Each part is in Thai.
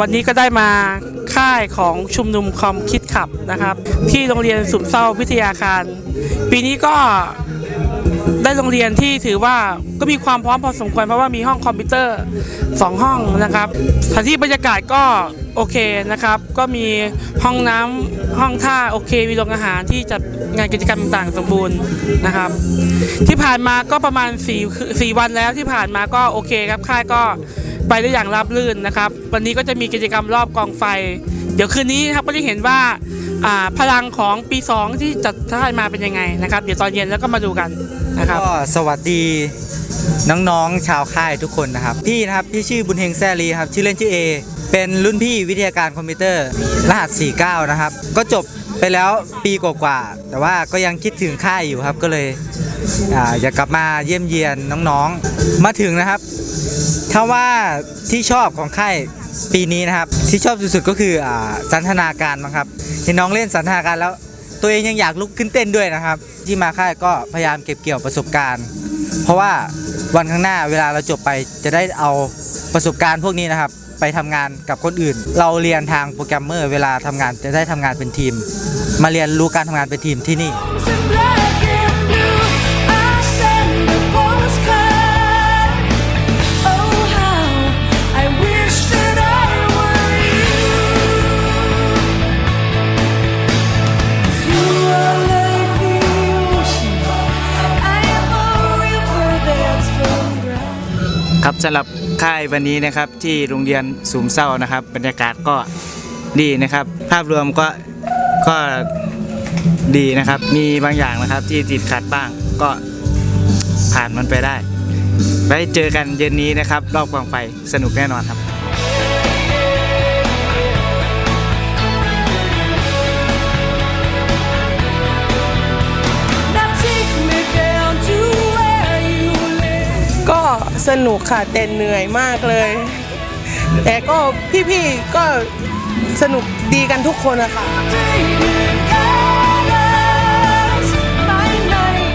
วันนี้ก็ได้มาค่ายของชุมนุมคอมคิดขับนะครับ ที่โรงเรียนสุมเศร้าวิทยาคาร ปีนี้ก็ได้โรงเรียนที่ถือว่าก็มีความพร้อมพอสมควรเพราะว่ามีห้องคอมพิวเตอร์ 2 ห้องนะครับสถานที่บรรยากาศก็โอเคนะครับ ก็มีห้องน้ำห้องท่าโอเคมีโรงอาหารที่จัดงานกิจกรรมต่างๆสมบูรณ์นะครับ ที่ผ่านมาก็ประมาณ4 4วันแล้วที่ผ่านมาก็โอเคครับค่ายก็ ไปได้อย่างราบรื่นนะครับ วันนี้ก็จะมีกิจกรรมรอบกองไฟ เดี๋ยวคืนนี้ครับก็จะเห็นว่าพลังของปี 2 ที่จัดค่ายมาเป็นยังไงนะครับ เดี๋ยวตอนเย็นแล้วก็มาดูกันนะครับก็สวัสดีน้องๆชาวค่ายทุกคนนะครับ พี่นะครับพี่ชื่อบุญเฮงแซลีครับชื่อเล่นชื่อเอเป็นรุ่นพี่วิทยาการคอมพิวเตอร์รหัส 49 นะครับ ก็จบไปแล้วปีกว่าๆแต่ว่าก็ยังคิดถึงค่ายอยู่ครับก็เลยออยากกลับมาเยี่ยมเยียนน้องๆ มาถึงนะครับ ถ้าว่าที่ชอบของค่ายปีนี้นะครับ ที่ชอบสุดๆก็คืออ่าสันทนาการมั้งครับเห็นน้องเล่นสันทนาการแล้ว ตัวเองยังอยากลุกขึ้นเต้นด้วยนะครับ ที่มาค่ายก็พยายามเก็บเกี่ยวประสบการณ์ เพราะว่าวันข้างหน้าเวลาเราจบไปจะได้เอาประสบการณ์พวกนี้นะครับ ไปทำงานกับคนอื่น เราเรียนทางโปรแกรมเมอร์ เวลาทำงานจะได้ทำงานเป็นทีม มาเรียนรู้การทำงานเป็นทีมที่นี่ in สำหรับค่ายวันนี้นะครับที่โรงเรียนสูงเศร้านะครับ บรรยากาศก็ดีนะครับ ภาพรวมก็ก็ดีนะครับ มีบางอย่างนะครับที่ติดขัดบ้างก็ผ่านมันไปได้ ไว้เจอกันเย็นนี้นะครับ รอบกองไฟสนุกแน่นอนครับ สนุกค่ะแต่เหนื่อยมากเลย แต่ก็พี่ๆก็สนุกดีกันทุกคนนะคะ Dreaming colors. My night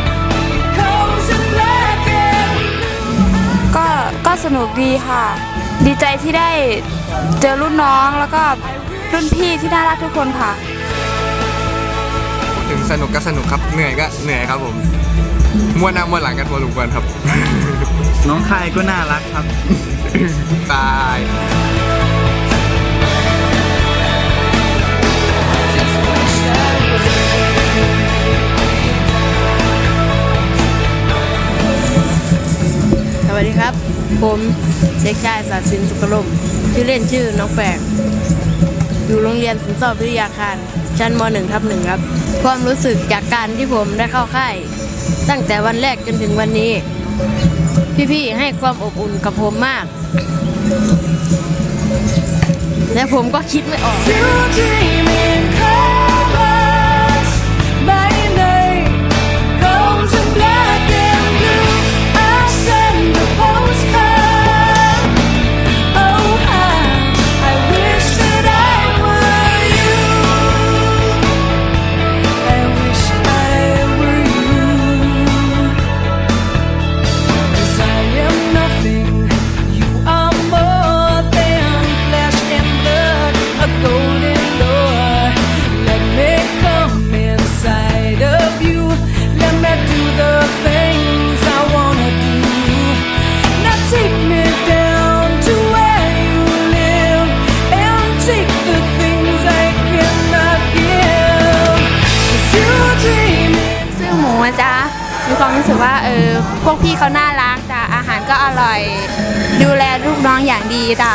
comes in black and blue. ก็ก็สนุกดีค่ะ ดีใจที่ได้เจอรุ่นน้องแล้วก็รุ่นพี่ที่น่ารักทุกคนค่ะ ถึงสนุกก็สนุกครับ เหนื่อยก็เหนื่อยครับผมม้วนหน้าม้วนหลังกันพอสมควรครับ น้องค่ายก็น่ารักครับ ตายสวัสดีครับ ผมเด็กชายศาสินสุกลมชื่อเล่นชื่อน้องแปลกอยู่โรงเรียนสุนทรวิทยาคาร ชั้นม .1 ทับหนึ่งครับ ความรู้สึกจากการที่ผมได้เข้าค่าย ตั้งแต่วันแรกจนถึงวันนี้ พี่ๆให้ความอบอุ่นกับผมมาก และผมก็คิดไม่ออก ความรู้สึกว่าเออพวกพี่เขาน่ารักจ้ะอาหารก็อร่อย ดูแลลูกน้องอย่างดีจ้ะ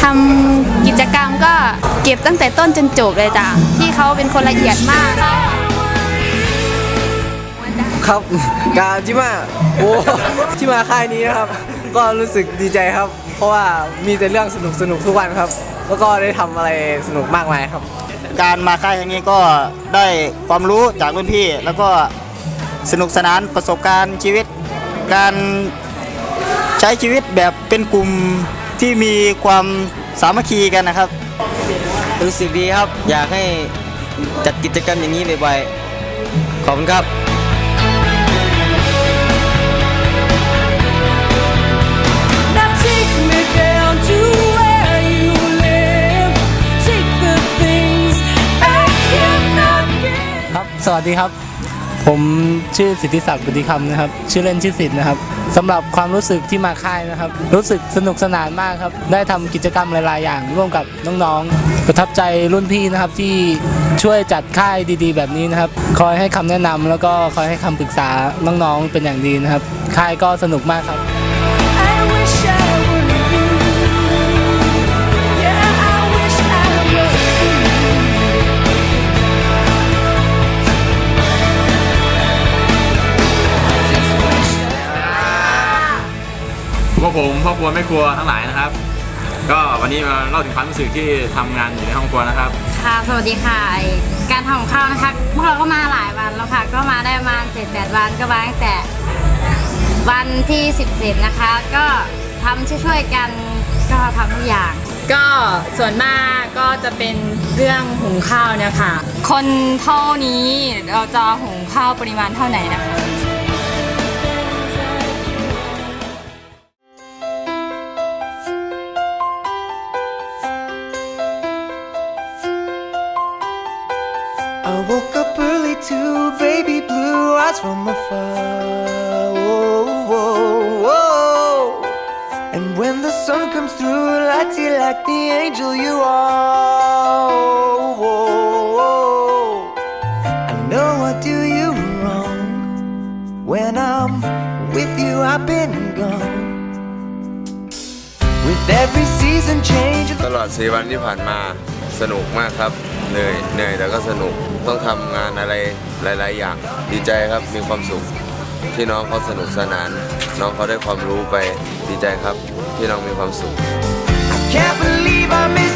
ทำกิจกรรมก็เก็บตั้งแต่ต้นจนจบเลยจ้ะพี่เขาเป็นคนละเอียดมากครับ การที่มาโอ้ที่มาค่ายนี้นะครับ ก็รู้สึกดีใจครับ เพราะว่ามีแต่เรื่องสนุกสนุกๆทุกวันครับ แล้วก็ได้ทำอะไรสนุกมากมายครับ การมาค่ายครั้งนี้ก็ได้ความรู้จากรุ่นพี่แล้วก็ สนุกสนานประสบการณ์ชีวิต การใช้ชีวิตแบบเป็นกลุ่มที่มีความสามัคคีกันนะครับ รู้สึกดีครับ อยากให้จัดกิจกรรมอย่างนี้บ่อยๆขอบคุณครับครับ สวัสดีครับ ผมชื่อสิทธิศักดิ์บุตริคำนะครับ ชื่อเล่นชื่อสิทธิ์นะครับสำหรับความรู้สึกที่มาค่ายนะครับ รู้สึกสนุกสนานมากครับ ได้ทำกิจกรรมหลาย ๆ อย่าง ร่วมกับน้อง ๆ ประทับใจรุ่นพี่นะครับที่ช่วยจัดค่ายดี ๆ แบบนี้นะครับ คอยให้คำแนะนำแล้วก็คอยให้คำปรึกษาน้อง ๆ เป็นอย่างดีนะครับ ค่ายก็สนุกมากครับ วกผมพ่อครัวแม่ครัวทั้งหลายนะครับ ก็วันนี้มาเล่าถึงความรู้สึกที่ทำงานอยู่ในห้องครัวนะครับ ค่ะ สวัสดีค่ะไอ้การทำของข้าวนะคะพวกเราก็มาหลายวันแล้วค่ะ ก็มาได้ประมาเจ็ดแปดวันก็มาตั้งแต่วันที่17นะคะ ก็ทำช่วยๆกันก็ทำทุกอย่าง ก็ส่วนมากก็จะเป็นเรื่องหุงข้าวเนี่ยค่ะ คนเท่านี้เราจะหุงข้าวปริมาณเท่าไหร่นะคะ to baby blue eyes from afar. Whoa, whoa, whoa. And when the sun comes through, lights you like the angel you are. Whoa, whoa. I know I do you wrong. When I'm with you, I've been gone. With every season change. ตลอดสี่วันที่ผ่านมาสนุกมากครับ เหนื่อยเหนื่อยแต่ก็สนุกต้องทำงานอะไรหลาย ๆ อย่างดีใจครับมีความสุข ที่น้องเขาสนุกสนาน น้องเขาได้ความรู้ไปดีใจครับที่น้องมีความสุข Can't believe I missed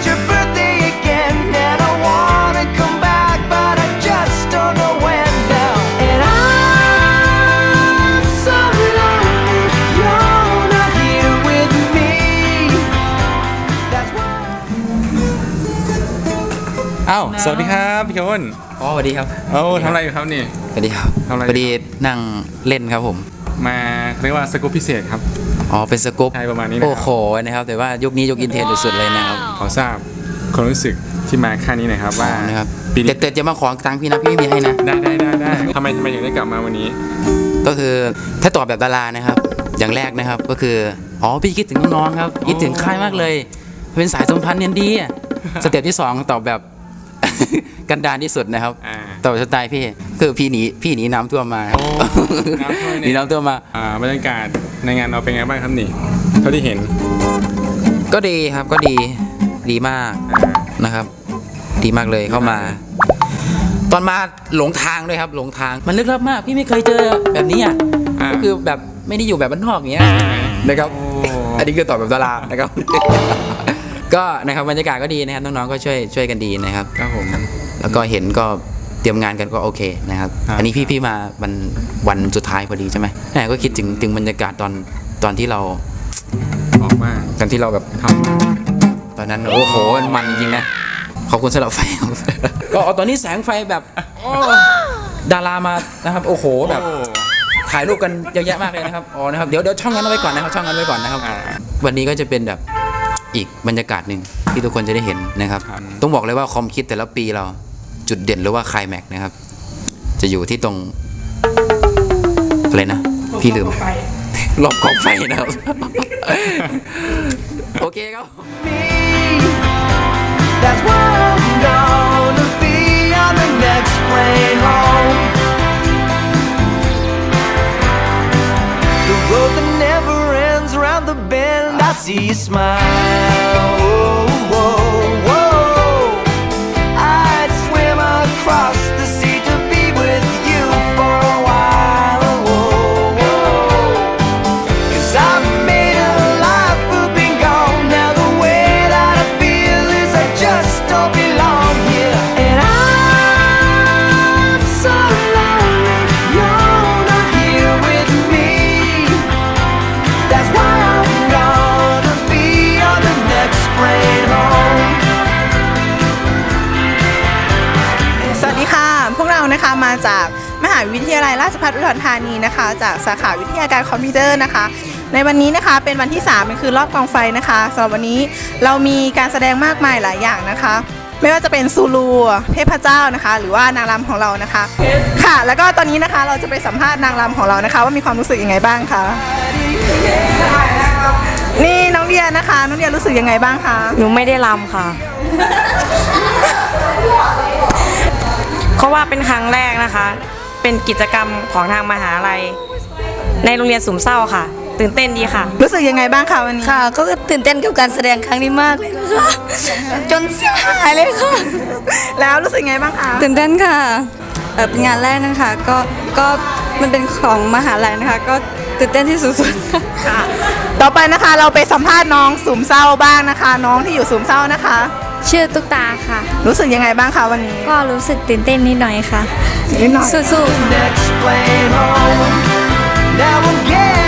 อ้าวสวัสดีครับพี่โคนอ๋อสวัสดีครับเอ้าทำอะไรอยู่ครับนี่สวัสดีครับทำอะไรพอดีนั่งเล่นครับผม มาเรียกว่าสกู๊ปพิเศษครับอ๋อเป็นสกู๊ปใช่ประมาณนี้นะครับโอ้โหนะครับแต่ว่ายุคนี้ยุคอินเทอร์เน็ตสุดๆเลยนะครับขอทราบความรู้สึกที่มาค่ายนี้หน่อยครับว่านะครับปีนี้แต่แต่จะมาขอตังค์พี่นะพี่ไม่มีให้นะได้ได้ได้ได้ทำไมทำไมถึงได้กลับมาวันนี้ ก็คือถ้าตอบแบบดารานะครับ อย่างแรกนะครับก็คืออ๋อพี่คิดถึงน้องๆครับคิดถึงค่ายมากเลย เป็นสายสัมพันธ์เนียนดีอะสเต็ปที่สองตอบแบบ กันดารที่สุดนะครับอ่าตอบแบบสไตล์พี่คือพี่หนีพี่หนีน้ำท่วมมาครับโอ้น้ำท่วมหนีน้ำท่วมมา อ่าบรรยากาศในงานเราเป็นไงบ้างครับนี่เท่าที่เห็นก็ดีครับก็ดีดีมากอ่า นะครับ ดีมากเลยเข้ามา ตอนมาหลงทางด้วยครับ หลงทางมันลึกลับมาก พี่ไม่เคยเจอแบบนี้อะอ่า ก็คือแบบไม่ได้อยู่แบบบ้านนอกอย่างเงี้ยนะครับ โอ้ อันนี้คือตอบแบบดารานะครับ ก็นะครับบรรยากาศก็ดีนะครับน้องๆก็ช่วยช่วยกันดีนะครับ ครับผม แล้วก็เห็นก็เตรียมงานกันก็โอเคนะครับ ครับอันนี้พี่พี่มาวันวันสุดท้ายพอดีใช่ไหมแหมก็คิดถึงถึงบรรยากาศตอนตอนที่เราออกมาตอนที่เราแบบทำตอนนั้นโอ้โหมันมันจริงๆนะขอบคุณสำหรับไฟ ก็เอาตอนนี้แสงไฟแบบโอ้ดารามานะครับ โอ้โหแบบ โอ้ ถ่ายรูปกันเยอะแยะมากเลยนะครับ อ๋อ นะครับ เดี๋ยวเดี๋ยวช่องนั้นเอาไว้ก่อนนะครับ ช่องนั้นไว้ก่อนนะครับ อ่า วันนี้ก็จะเป็นแบบ อีกบรรยากาศหนึ่งที่ทุกคนจะได้เห็นนะครับครับต้องบอกเลยว่าคอมคิดแต่ละปีเราจุดเด่นหรือว่าไคลแม็กซ์นะครับ จะอยู่ที่ตรงอะไรนะ พี่ลืมรอบกองไฟนะครับ โอเคครับ That's where I'm gonna be on the next plane home. The road see you smile. Whoa, whoa, จากมหาวิทยาลัยราชภัฏอุดรธานีนะคะ จากสาขาวิทยาการคอมพิวเตอร์นะคะ ในวันนี้นะคะเป็นวันที่3เป็นคือรอบกองไฟนะคะสำหรับวันนี้เรามีการแสดงมากมายหลายอย่างนะคะ ไม่ว่าจะเป็นซูลูเทพเจ้านะคะ หรือว่านางรำของเรานะคะ ค่ะ แล้วก็ตอนนี้นะคะเราจะไปสัมภาษณ์นางรำของเรานะคะ ว่ามีความรู้สึกยังไงบ้างคะนี่น้องเดียนะคะ น้องเดียรู้สึกยังไงบ้างคะ หนูไม่ได้รำค่ะ ราะว่าเป็นครั้งแรกนะคะ เป็นกิจกรรมของทางมหาลัย ในโรงเรียนสุมเศร้าค่ะ ตื่นเต้นดีค่ะ รู้สึกยังไงบ้างคะวันนี้ค่ะ ก็ตื่นเต้นกับการแสดงครั้งนี้มากเลยนะคะจนเสียหายเลยค่ะ แล้วรู้สึกยังไงบ้างคะตื่นเต้นค่ะเออเป็นงานแรกนะคะก็ก็มันเป็นของมหาลัยนะคะ ก็ตื่นเต้นที่สุดๆค่ะ ต่อไปนะคะเราไปสัมภาษณ์น้องสุมเศร้าบ้างนะคะ น้องที่อยู่สุมเศร้านะคะ ชื่อตุ๊กตาค่ะ รู้สึกยังไงบ้างคะวันนี้ ก็รู้สึกตื่นเต้นนิดหน่อยค่ะ นิดหน่อย สู้ๆ Explain home. Now I'm getting